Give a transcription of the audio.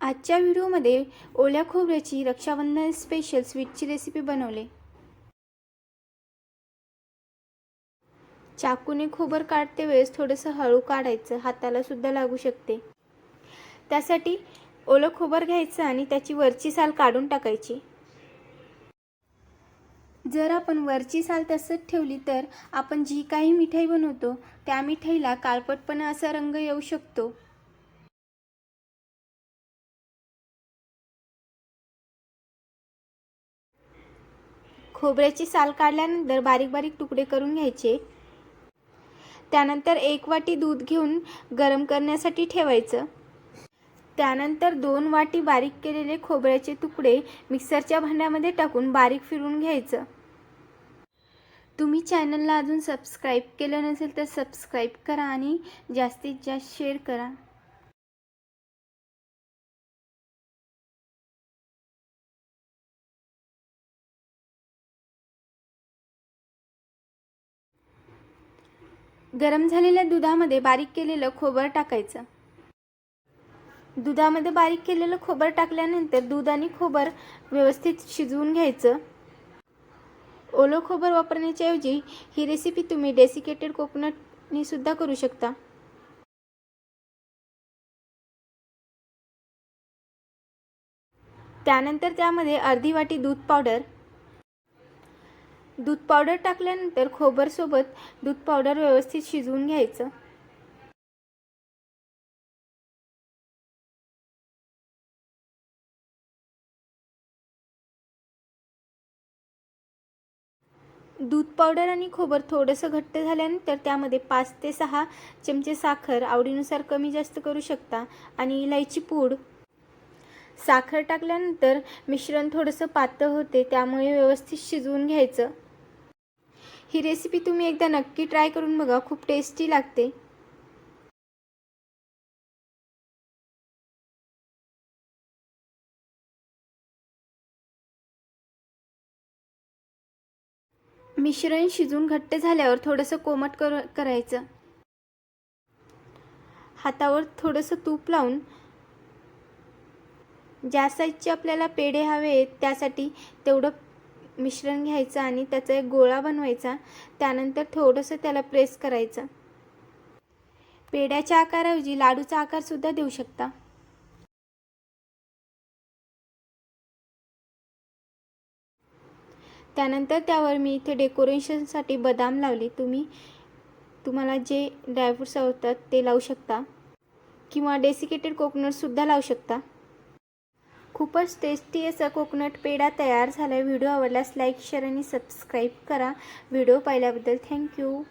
आजच्या व्हिडिओमध्ये ओल्या खोबऱ्याची रक्षाबंधन स्पेशल स्वीटची रेसिपी बनवले. चाकूने खोबर काढते वेळेस थोडंसं हळू काढायचं हाताला सुद्धा लागू शकते. त्यासाठी ओलं खोबर घ्यायचं आणि त्याची वरची साल काढून टाकायची. जर आपण वरची साल तसंच ठेवली तर आपण जी काही मिठाई बनवतो त्या मिठाईला काळपटपणा असा रंग येऊ शकतो. खोबऱ्याची साल काढल्यानंतर बारीक बारीक तुकडे करून घ्यायचे. त्यानंतर एक वाटी दूध घेऊन गरम करण्यासाठी ठेवायचं. त्यानंतर दोन वाटी बारीक केलेले खोबऱ्याचे तुकडे मिक्सरच्या भांड्यामध्ये टाकून बारीक फिरून घ्यायचं. तुम्ही चॅनलला अजून सबस्क्राईब केलं नसेल तर सबस्क्राईब करा आणि जास्तीत जास्त शेअर करा. गरम झालेल्या दुधामध्ये बारीक केलेलं खोबर टाकायचं. दुधामध्ये बारीक केलेलं खोबर टाकल्यानंतर दूध आणि खोबर व्यवस्थित शिजवून घ्यायचं. ओलं खोबर वापरण्याच्या ऐवजी ही रेसिपी तुम्ही डेसिकेटेड कोकोनटने सुद्धा करू शकता. त्यानंतर त्यामध्ये अर्धी वाटी दूध पावडर दूध पावडर टाकल्यानंतर खोबरसोबत दूध पावडर व्यवस्थित शिजवून घ्यायचं. दूध पावडर आणि खोबर थोडंसं घट्ट झाल्यानंतर त्यामध्ये पाच ते सहा चमचे साखर आवडीनुसार कमी जास्त करू शकता आणि इलायची पूड. साखर टाकल्यानंतर मिश्रण थोडंसं पातळ होते त्यामुळे व्यवस्थित शिजवून घ्यायचं. ही रेसिपी तुम्ही एकदा नक्की ट्राय करून बघा खूप टेस्टी लागते. मिश्रण शिजून घट्ट झाल्यावर थोडंसं कोमट कर करायचं. हातावर थोडंसं तूप लावून ज्या साईजचे आपल्याला पेढे हवे आहेत त्यासाठी तेवढं मिश्रण घ्यायचं आणि त्याचा एक गोळा बनवायचा. त्यानंतर थोडंसं त्याला प्रेस करायचं. पेढ्याच्या आकाराऐवजी लाडूचा आकारसुद्धा देऊ शकता. त्यानंतर त्यावर मी इथे डेकोरेशनसाठी बदाम लावले. तुम्ही तुम्हाला जे ड्रायफ्रूट्स आवडतात ते लावू शकता. किंवा डेसिकेटेड कोकोनटसुद्धा लावू शकता. खूपच टेस्टी असा कोकोनट पेढा तयार झाला आहे व्हिडिओ आवडल्यास लाईक शेअर आणि सबस्क्राईब करा. व्हिडिओ पाहिल्याबद्दल थँक्यू